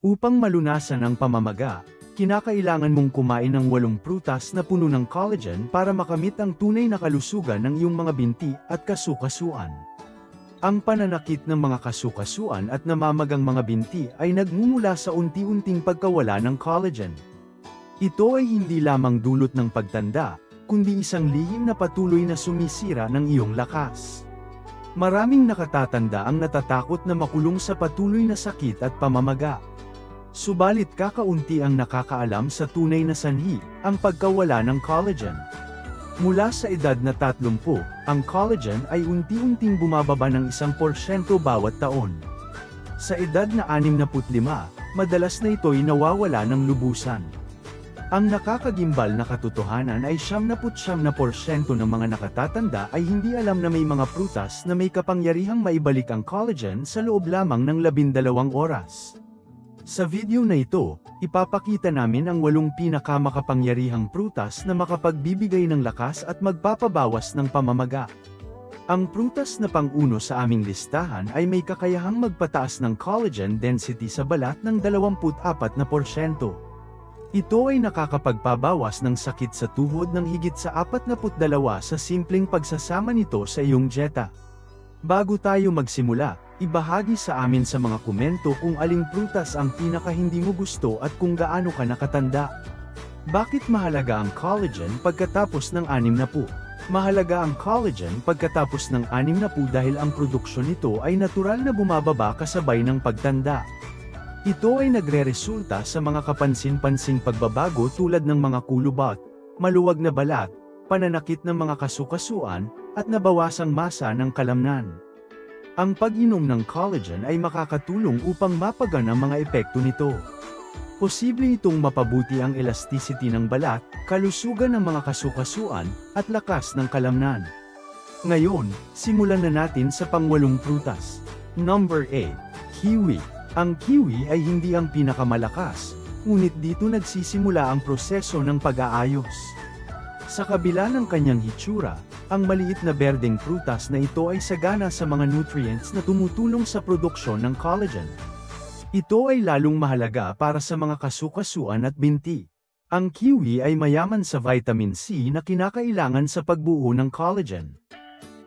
Upang malunasan ang pamamaga, kinakailangan mong kumain ng walong prutas na puno ng collagen para makamit ang tunay na kalusugan ng iyong mga binti at kasukasuan. Ang pananakit ng mga kasukasuan at namamagang mga binti ay nagmumula sa unti-unting pagkawala ng collagen. Ito ay hindi lamang dulot ng pagtanda, kundi isang lihim na patuloy na sumisira ng iyong lakas. Maraming nakatatanda ang natatakot na makulong sa patuloy na sakit at pamamaga. Subalit kakaunti ang nakakaalam sa tunay na sanhi, ang pagkawala ng collagen. Mula sa edad na 30, ang collagen ay unti-unting bumababa ng isang porsyento bawat taon. Sa edad na 65, madalas na ito'y nawawala ng lubusan. Ang nakakagimbal na katotohanan ay 79% ng mga nakatatanda ay hindi alam na may mga prutas na may kapangyarihang maibalik ang collagen sa loob lamang ng 12 oras. Sa video na ito, ipapakita namin ang walong pinakamakapangyarihang prutas na makapagbibigay ng lakas at magpapabawas ng pamamaga. Ang prutas na pang-uno sa aming listahan ay may kakayahang magpataas ng collagen density sa balat ng 24%. Ito ay nakakapagpabawas ng sakit sa tuhod ng higit sa 42 sa simpleng pagsasama nito sa iyong dieta. Bago tayo magsimula, ibahagi sa amin sa mga komento kung aling prutas ang pinaka hindi mo gusto at kung gaano ka nakatanda. Bakit mahalaga ang collagen pagkatapos ng anim na po? Mahalaga ang collagen pagkatapos ng anim na po dahil ang produksyon nito ay natural na bumababa kasabay ng pagtanda. Ito ay nagre-resulta sa mga kapansin-pansing pagbabago tulad ng mga kulubot, maluwag na balat, pananakit ng mga kasukasuan, at nabawasang masa ng kalamnan. Ang pag-inom ng collagen ay makakatulong upang mapagan ang mga epekto nito. Posible itong mapabuti ang elasticity ng balat, kalusugan ng mga kasukasuan, at lakas ng kalamnan. Ngayon, simulan na natin sa pangwalong prutas. Number 8. Kiwi. Ang kiwi ay hindi ang pinakamalakas, ngunit dito nagsisimula ang proseso ng pag-aayos. Sa kabila ng kanyang hitsura, ang maliit na berdeng prutas na ito ay sagana sa mga nutrients na tumutulong sa produksyon ng collagen. Ito ay lalong mahalaga para sa mga kasukasuan at binti. Ang kiwi ay mayaman sa vitamin C na kinakailangan sa pagbuo ng collagen.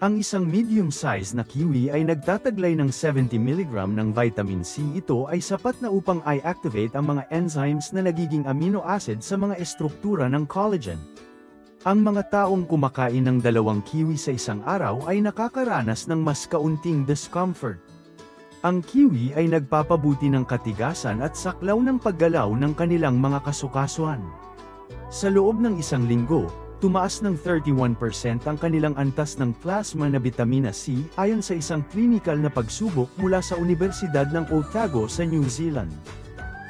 Ang isang medium-size na kiwi ay nagtataglay ng 70 mg ng vitamin C. Ito ay sapat na upang i-activate ang mga enzymes na nagiging amino acid sa mga estruktura ng collagen. Ang mga taong kumakain ng dalawang kiwi sa isang araw ay nakakaranas ng mas kaunting discomfort. Ang kiwi ay nagpapabuti ng katigasan at saklaw ng paggalaw ng kanilang mga kasukasuan. Sa loob ng isang linggo, tumaas ng 31% ang kanilang antas ng plasma na bitamina C ayon sa isang clinical na pagsubok mula sa Universidad ng Otago sa New Zealand.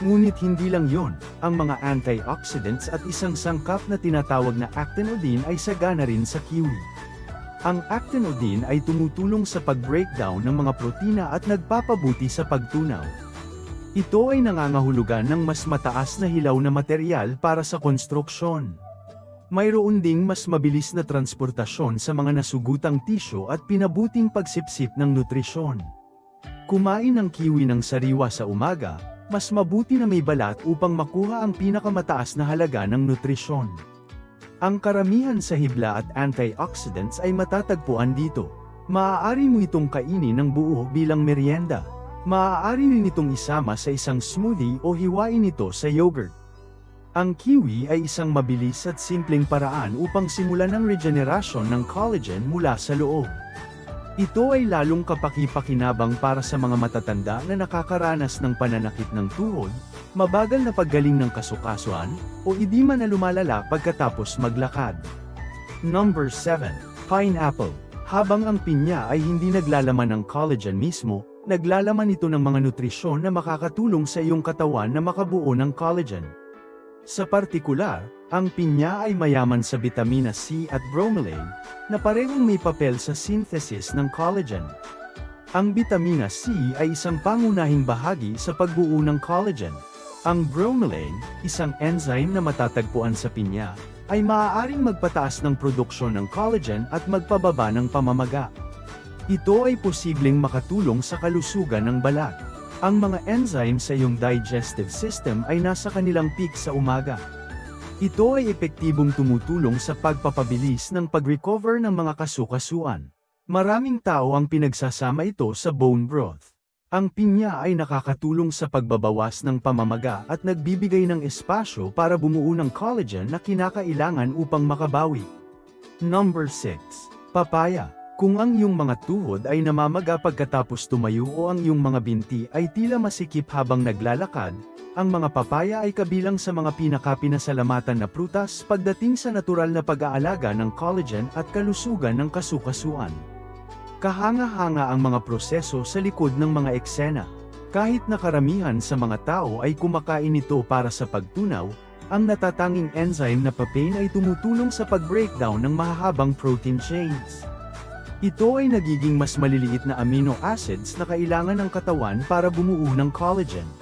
Ngunit hindi lang yon, ang mga antioxidants at isang sangkap na tinatawag na actinidine ay sagana rin sa kiwi. Ang actinidine ay tumutulong sa pag-breakdown ng mga protina at nagpapabuti sa pagtunaw. Ito ay nangangahulugan ng mas mataas na hilaw na material para sa konstruksyon. Mayroon ding mas mabilis na transportasyon sa mga nasugutang tisyo at pinabuting pagsipsip ng nutrisyon. Kumain ng kiwi ng sariwa sa umaga, mas mabuti na may balat upang makuha ang pinakamataas na halaga ng nutrisyon. Ang karamihan sa hibla at antioxidants ay matatagpuan dito. Maaari mo itong kainin ng buo bilang merienda. Maaari rin itong isama sa isang smoothie o hiwain ito sa yogurt. Ang kiwi ay isang mabilis at simpleng paraan upang simulan ang regenerasyon ng collagen mula sa loob. Ito ay lalong kapakipakinabang para sa mga matatanda na nakakaranas ng pananakit ng tuhod, mabagal na paggaling ng kasukasuan, o idima na lumalala pagkatapos maglakad. Number 7. Pineapple. Habang ang pinya ay hindi naglalaman ng collagen mismo, naglalaman ito ng mga nutrisyon na makakatulong sa iyong katawan na makabuo ng collagen. Sa partikular, ang pinya ay mayaman sa bitamina C at bromelain, na parehong may papel sa synthesis ng collagen. Ang bitamina C ay isang pangunahing bahagi sa pagbuo ng collagen. Ang bromelain, isang enzyme na matatagpuan sa pinya, ay maaaring magpataas ng produksyon ng collagen at magpababa ng pamamaga. Ito ay posibleng makatulong sa kalusugan ng balat. Ang mga enzyme sa iyong digestive system ay nasa kanilang peak sa umaga. Ito ay epektibong tumutulong sa pagpapabilis ng pag-recover ng mga kasukasuan. Maraming tao ang pinagsasama ito sa bone broth. Ang pinya ay nakakatulong sa pagbabawas ng pamamaga at nagbibigay ng espasyo para bumuo ng collagen na kinakailangan upang makabawi. Number 6. Papaya. Kung ang iyong mga tuhod ay namamaga pagkatapos tumayo o ang iyong mga binti ay tila masikip habang naglalakad, ang mga papaya ay kabilang sa mga pinakapinasalamatan na prutas pagdating sa natural na pag-aalaga ng collagen at kalusugan ng kasukasuan. Kahanga-hanga ang mga proseso sa likod ng mga eksena. Kahit na karamihan sa mga tao ay kumakain ito para sa pagtunaw, ang natatanging enzyme na papain ay tumutulong sa pag-breakdown ng mahahabang protein chains. Ito ay nagiging mas maliliit na amino acids na kailangan ng katawan para bumuo ng collagen.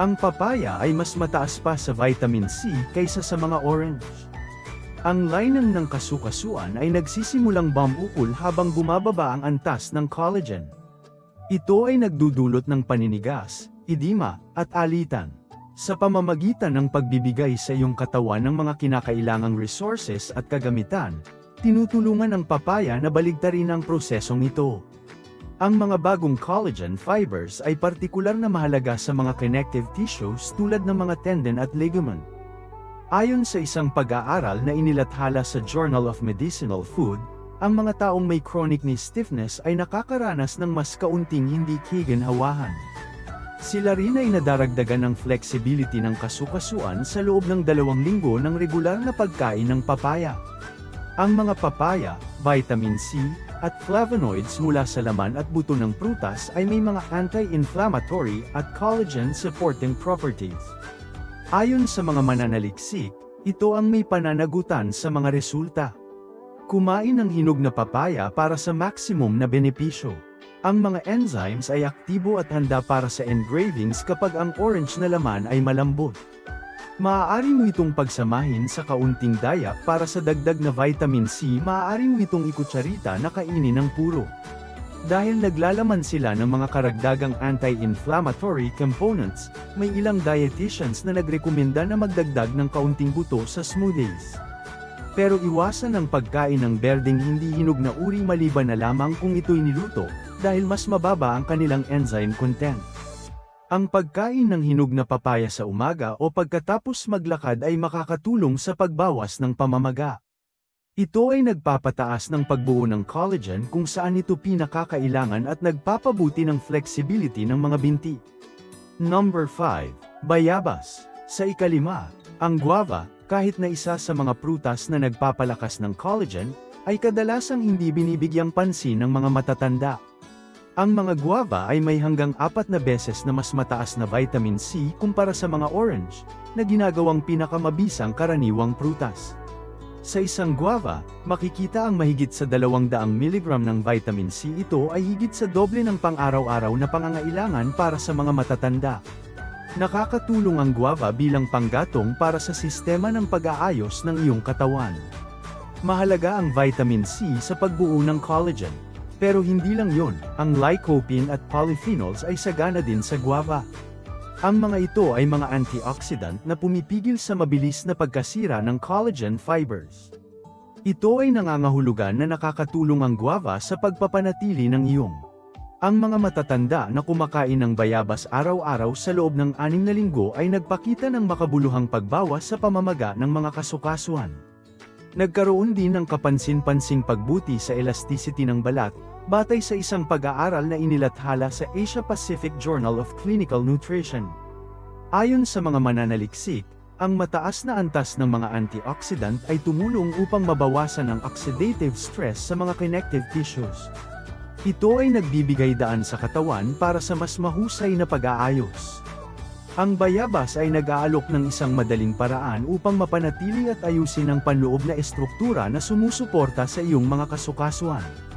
Ang papaya ay mas mataas pa sa vitamin C kaysa sa mga orange. Ang linang ng kasukasuan ay nagsisimulang bumukol habang bumababa ang antas ng collagen. Ito ay nagdudulot ng paninigas, edema, at alitan. Sa pamamagitan ng pagbibigay sa iyong katawan ng mga kinakailangang resources at kagamitan, tinutulungan ng papaya na baligtarin ang prosesong ito. Ang mga bagong collagen fibers ay partikular na mahalaga sa mga connective tissues tulad ng mga tendon at ligament. Ayon sa isang pag-aaral na inilathala sa Journal of Medicinal Food, ang mga taong may chronic knee stiffness ay nakakaranas ng mas kaunting hindi kiginhawahan. Sila rin ay nadaragdagan ng flexibility ng kasukasuan sa loob ng dalawang linggo ng regular na pagkain ng papaya. Ang mga papaya, vitamin C, at flavonoids mula sa laman at buto ng prutas ay may mga anti-inflammatory at collagen-supporting properties. Ayon sa mga mananaliksik, ito ang may pananagutan sa mga resulta. Kumain ng hinog na papaya para sa maximum na benepisyo. Ang mga enzymes ay aktibo at handa para sa engravings kapag ang orange na laman ay malambot. Maaari mo itong pagsamahin sa kaunting daya para sa dagdag na vitamin C maaari mo itong ikutsarita na kainin ng puro. Dahil naglalaman sila ng mga karagdagang anti-inflammatory components, may ilang dietitians na nagrekomenda na magdagdag ng kaunting buto sa smoothies. Pero iwasan ang pagkain ng berdeng hindi hinog na uri maliban na lamang kung ito'y niluto, dahil mas mababa ang kanilang enzyme content. Ang pagkain ng hinog na papaya sa umaga o pagkatapos maglakad ay makakatulong sa pagbawas ng pamamaga. Ito ay nagpapataas ng pagbuo ng collagen kung saan ito pinakakailangan at nagpapabuti ng flexibility ng mga binti. Number 5. Bayabas. Sa ikalima, ang guava, kahit na isa sa mga prutas na nagpapalakas ng collagen, ay kadalasang hindi binibigyang pansin ng mga matatanda. Ang mga guava ay may hanggang apat na beses na mas mataas na vitamin C kumpara sa mga orange, na ginagawang pinakamabisang karaniwang prutas. Sa isang guava, makikita ang mahigit sa 200 mg ng vitamin C ito ay higit sa doble ng pang-araw-araw na pangangailangan para sa mga matatanda. Nakakatulong ang guava bilang panggatong para sa sistema ng pag-aayos ng iyong katawan. Mahalaga ang vitamin C sa pagbuo ng collagen. Pero hindi lang yon, ang lycopene at polyphenols ay sagana din sa guava. Ang mga ito ay mga antioxidant na pumipigil sa mabilis na pagkasira ng collagen fibers. Ito ay nangangahulugan na nakakatulong ang guava sa pagpapanatili ng iyong. Ang mga matatanda na kumakain ng bayabas araw-araw sa loob ng anim na linggo ay nagpakita ng makabuluhang pagbawas sa pamamaga ng mga kasukasuan. Nagkaroon din ng kapansin-pansing pagbuti sa elasticity ng balat, batay sa isang pag-aaral na inilathala sa Asia Pacific Journal of Clinical Nutrition. Ayon sa mga mananaliksik, ang mataas na antas ng mga antioxidant ay tumulong upang mabawasan ang oxidative stress sa mga connective tissues. Ito ay nagbibigay daan sa katawan para sa mas mahusay na pag-aayos. Ang bayabas ay nag-aalok ng isang madaling paraan upang mapanatili at ayusin ang panloob na estruktura na sumusuporta sa iyong mga kasukasuan.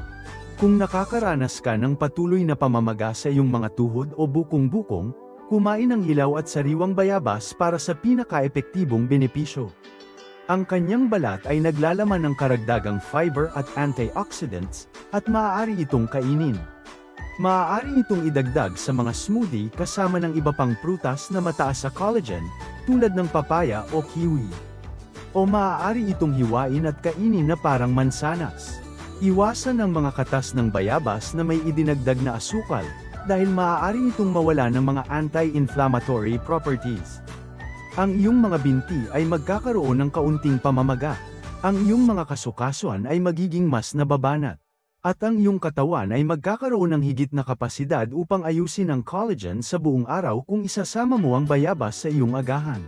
Kung nakakaranas ka ng patuloy na pamamaga sa iyong mga tuhod o bukong-bukong, kumain ng hilaw at sariwang bayabas para sa pinaka-epektibong benepisyo. Ang kanyang balat ay naglalaman ng karagdagang fiber at antioxidants, at maaari itong kainin. Maaari itong idagdag sa mga smoothie kasama ng iba pang prutas na mataas sa collagen, tulad ng papaya o kiwi. O maaari itong hiwain at kainin na parang mansanas. Iwasan ang mga katas ng bayabas na may idinagdag na asukal, dahil maaari itong mawala ng mga anti-inflammatory properties. Ang iyong mga binti ay magkakaroon ng kaunting pamamaga. Ang iyong mga kasukasuan ay magiging mas nababanat. At ang iyong katawan ay magkakaroon ng higit na kapasidad upang ayusin ang collagen sa buong araw kung isasama mo ang bayabas sa iyong agahan.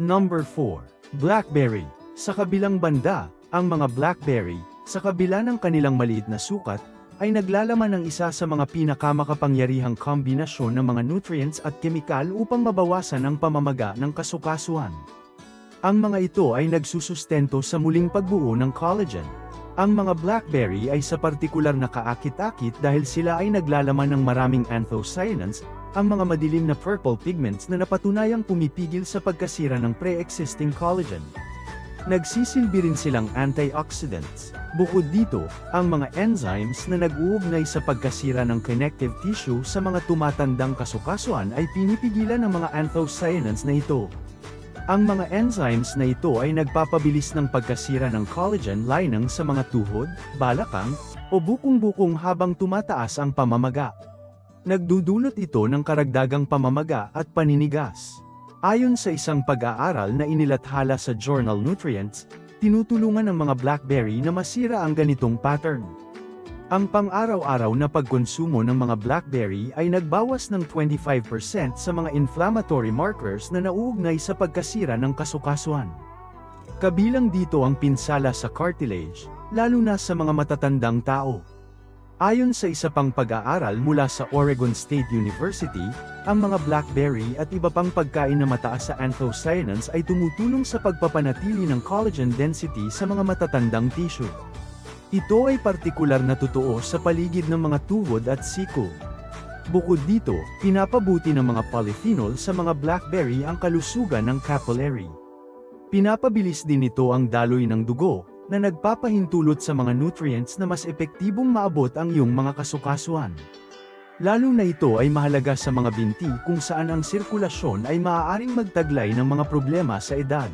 Number 4. Blackberry. Sa kabilang banda, ang mga blackberry, sa kabila ng kanilang maliit na sukat, ay naglalaman ng isa sa mga pinakamakapangyarihang kombinasyon ng mga nutrients at kemikal upang mabawasan ang pamamaga ng kasukasuan. Ang mga ito ay nagsusustento sa muling pagbuo ng collagen. Ang mga blackberry ay sa partikular na kaakit-akit dahil sila ay naglalaman ng maraming anthocyanins, ang mga madilim na purple pigments na napatunayang pumipigil sa pagkasira ng pre-existing collagen. Nagsisilbi rin silang antioxidants. Bukod dito, ang mga enzymes na nag-uugnay sa pagkasira ng connective tissue sa mga tumatandang kasukasuan ay pinipigilan ng mga anthocyanins na ito. Ang mga enzymes na ito ay nagpapabilis ng pagkasira ng collagen lining sa mga tuhod, balakang, o bukong-bukong habang tumataas ang pamamaga. Nagdudulot ito ng karagdagang pamamaga at paninigas. Ayon sa isang pag-aaral na inilathala sa Journal Nutrients, tinutulungan ng mga blackberry na masira ang ganitong pattern. Ang pang-araw-araw na pagkonsumo ng mga blackberry ay nagbawas ng 25% sa mga inflammatory markers na nauugnay sa pagkasira ng kasukasuan. Kabilang dito ang pinsala sa cartilage, lalo na sa mga matatandang tao. Ayon sa isa pang pag-aaral mula sa Oregon State University, ang mga blackberry at iba pang pagkain na mataas sa anthocyanins ay tumutulong sa pagpapanatili ng collagen density sa mga matatandang tissue. Ito ay partikular na totoo sa paligid ng mga tuhod at siko. Bukod dito, pinapabuti ng mga polyphenol sa mga blackberry ang kalusugan ng capillary. Pinapabilis din ito ang daloy ng dugo, na nagpapahintulot sa mga nutrients na mas epektibong maabot ang iyong mga kasukasuan. Lalo na ito ay mahalaga sa mga binti kung saan ang sirkulasyon ay maaaring magtaglay ng mga problema sa edad.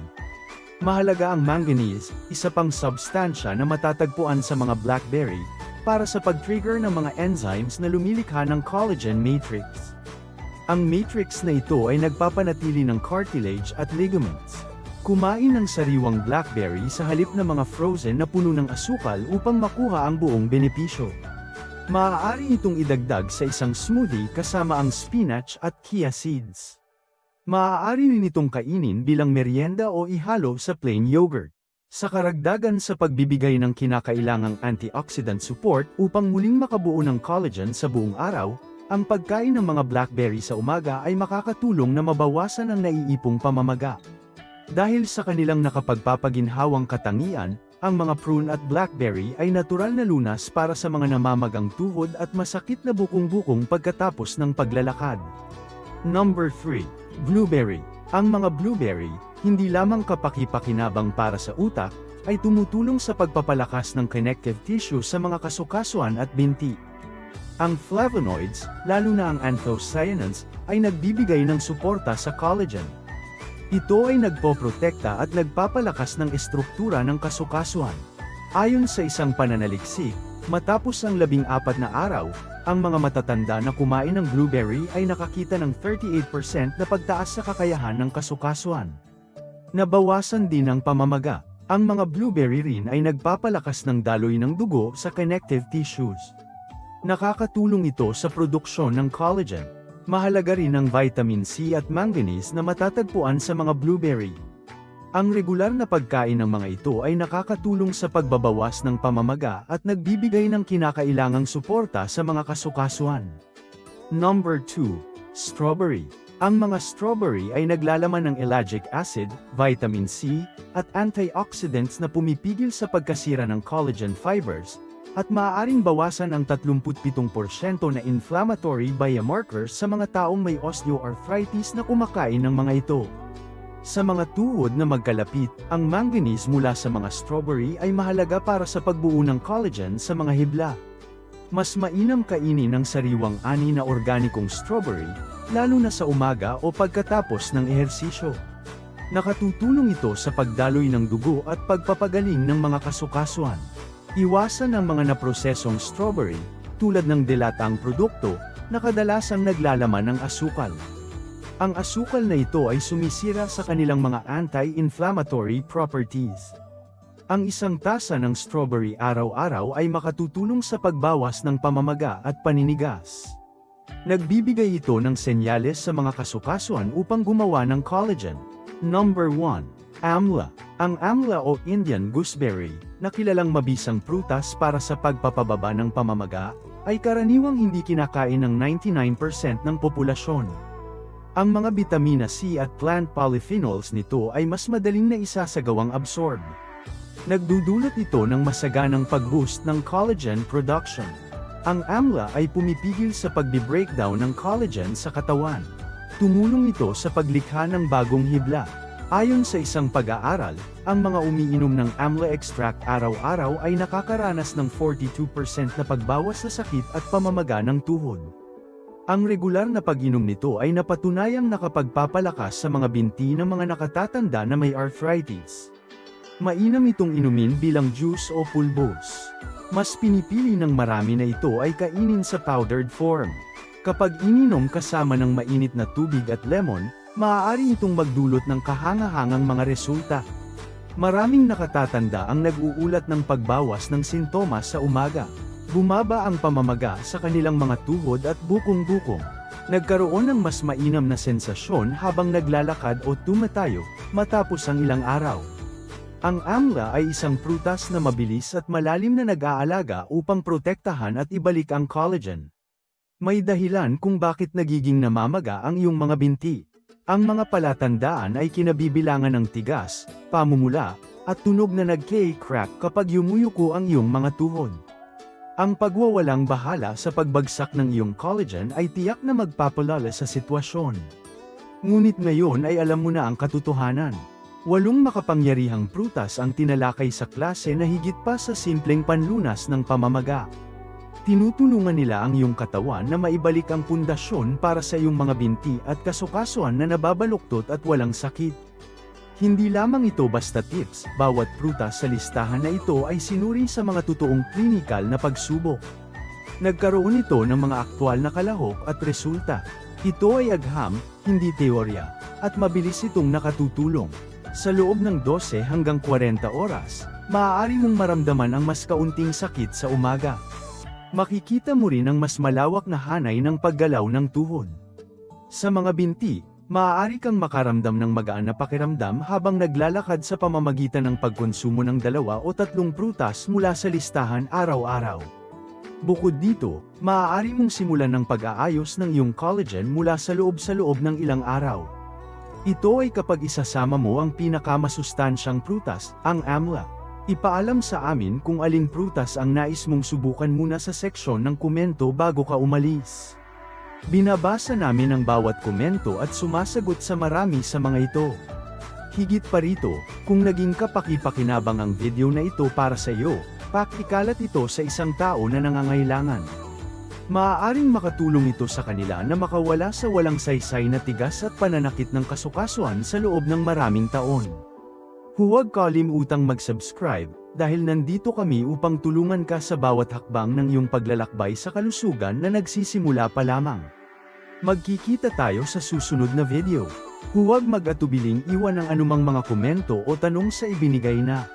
Mahalaga ang manganese, isa pang substansya na matatagpuan sa mga blackberry, para sa pag-trigger ng mga enzymes na lumilikha ng collagen matrix. Ang matrix na ito ay nagpapanatili ng cartilage at ligaments. Kumain ng sariwang blackberry sa halip ng mga frozen na puno ng asukal upang makuha ang buong benepisyo. Maaari itong idagdag sa isang smoothie kasama ang spinach at chia seeds. Maaari rin itong kainin bilang merienda o ihalo sa plain yogurt. Sa karagdagan sa pagbibigay ng kinakailangang antioxidant support upang muling makabuo ng collagen sa buong araw, ang pagkain ng mga blackberry sa umaga ay makakatulong na mabawasan ang naiipong pamamaga. Dahil sa kanilang nakapagpapaginhawang katangian, ang mga prune at blackberry ay natural na lunas para sa mga namamagang tuhod at masakit na bukong-bukong pagkatapos ng paglalakad. Number 3. Blueberry. Ang mga blueberry, hindi lamang kapaki-pakinabang para sa utak, ay tumutulong sa pagpapalakas ng connective tissue sa mga kasukasuan at binti. Ang flavonoids, lalo na ang anthocyanins, ay nagbibigay ng suporta sa collagen. Ito ay nagpoprotekta at nagpapalakas ng estruktura ng kasukasuan. Ayon sa isang pananaliksik, matapos ang labing apat na araw, ang mga matatanda na kumain ng blueberry ay nakakita ng 38% na pagtaas sa kakayahan ng kasukasuan. Nabawasan din ang pamamaga. Ang mga blueberry rin ay nagpapalakas ng daloy ng dugo sa connective tissues. Nakakatulong ito sa produksyon ng collagen. Mahalaga rin ang vitamin C at manganese na matatagpuan sa mga blueberry. Ang regular na pagkain ng mga ito ay nakakatulong sa pagbabawas ng pamamaga at nagbibigay ng kinakailangang suporta sa mga kasukasuan. Number 2. Strawberry. Ang mga strawberry ay naglalaman ng ellagic acid, vitamin C, at antioxidants na pumipigil sa pagkasira ng collagen fibers, at maaaring bawasan ang 37% na inflammatory biomarkers sa mga taong may osteoarthritis na kumakain ng mga ito. Sa mga tuhod na magkalapit, ang manganese mula sa mga strawberry ay mahalaga para sa pagbuo ng collagen sa mga hibla. Mas mainam kainin ang sariwang ani na organikong strawberry, lalo na sa umaga o pagkatapos ng ehersisyo. Nakatutulong ito sa pagdaloy ng dugo at pagpapagaling ng mga kasukasuan. Iwasan ang mga naprosesong strawberry, tulad ng dilatang produkto, na kadalasang naglalaman ng asukal. Ang asukal na ito ay sumisira sa kanilang mga anti-inflammatory properties. Ang isang tasa ng strawberry araw-araw ay makatutulong sa pagbawas ng pamamaga at paninigas. Nagbibigay ito ng senyales sa mga kasukasuan upang gumawa ng collagen. Number 1. Amla. Ang amla o Indian gooseberry, na kilalang mabisang prutas para sa pagpapababa ng pamamaga, ay karaniwang hindi kinakain ng 99% ng populasyon. Ang mga bitamina C at plant polyphenols nito ay mas madaling na isasagawang absorb. Nagdudulot ito ng masaganang pag-boost ng collagen production. Ang AMLA ay pumipigil sa pagbi-breakdown ng collagen sa katawan. Tumulong ito sa paglikha ng bagong hibla. Ayon sa isang pag-aaral, ang mga umiinom ng AMLA extract araw-araw ay nakakaranas ng 42% na pagbawas sa sakit at pamamaga ng tuhod. Ang regular na pag-inom nito ay napatunayang nakapagpapalakas sa mga binti ng mga nakatatanda na may arthritis. Mainam itong inumin bilang juice o pulbos. Mas pinipili ng marami na ito ay kainin sa powdered form. Kapag ininom kasama ng mainit na tubig at lemon, maaari itong magdulot ng kahangahangang mga resulta. Maraming nakatatanda ang nag-uulat ng pagbawas ng sintomas sa umaga. Bumaba ang pamamaga sa kanilang mga tuhod at bukong-bukong. Nagkaroon ng mas mainam na sensasyon habang naglalakad o tumatayo, matapos ang ilang araw. Ang amla ay isang prutas na mabilis at malalim na nag-aalaga upang protektahan at ibalik ang collagen. May dahilan kung bakit nagiging namamaga ang iyong mga binti. Ang mga palatandaan ay kinabibilangan ng tigas, pamumula, at tunog na nag-crack kapag yumuyuko ang iyong mga tuhod. Ang pagwawalang bahala sa pagbagsak ng iyong collagen ay tiyak na magpapalala sa sitwasyon. Ngunit ngayon ay alam mo na ang katotohanan. Walong makapangyarihang prutas ang tinalakay sa klase na higit pa sa simpleng panlunas ng pamamaga. Tinutulungan nila ang iyong katawan na maibalik ang pundasyon para sa iyong mga binti at kasukasuan na nababaluktot at walang sakit. Hindi lamang ito basta tips, bawat prutas sa listahan na ito ay sinuri sa mga totoong klinikal na pagsubok. Nagkaroon ito ng mga aktwal na kalahok at resulta. Ito ay agham, hindi teorya, at mabilis itong nakatutulong. Sa loob ng 12 hanggang 40 oras, maaari mong maramdaman ang mas kaunting sakit sa umaga. Makikita mo rin ang mas malawak na hanay ng paggalaw ng tuhod. Sa mga binti, maaari kang makaramdam ng magaan na pakiramdam habang naglalakad sa pamamagitan ng pagkonsumo ng dalawa o tatlong prutas mula sa listahan araw-araw. Bukod dito, maaari mong simulan ng pag-aayos ng iyong collagen mula sa loob sa loob ng ilang araw. Ito ay kapag isasama mo ang pinakamasustansyang prutas, ang amla. Ipaalam sa amin kung aling prutas ang nais mong subukan muna sa seksyon ng komento bago ka umalis. Binabasa namin ang bawat komento at sumasagot sa marami sa mga ito. Higit pa rito, kung naging kapaki-pakinabang ang video na ito para sa iyo, pakikalat ito sa isang tao na nangangailangan. Maaaring makatulong ito sa kanila na makawala sa walang saysay na tigas at pananakit ng kasukasuan sa loob ng maraming taon. Huwag kalimutang mag-subscribe, dahil nandito kami upang tulungan ka sa bawat hakbang ng iyong paglalakbay sa kalusugan na nagsisimula pa lamang. Magkikita tayo sa susunod na video. Huwag mag-atubiling iwan ang anumang mga komento o tanong sa ibinigay na.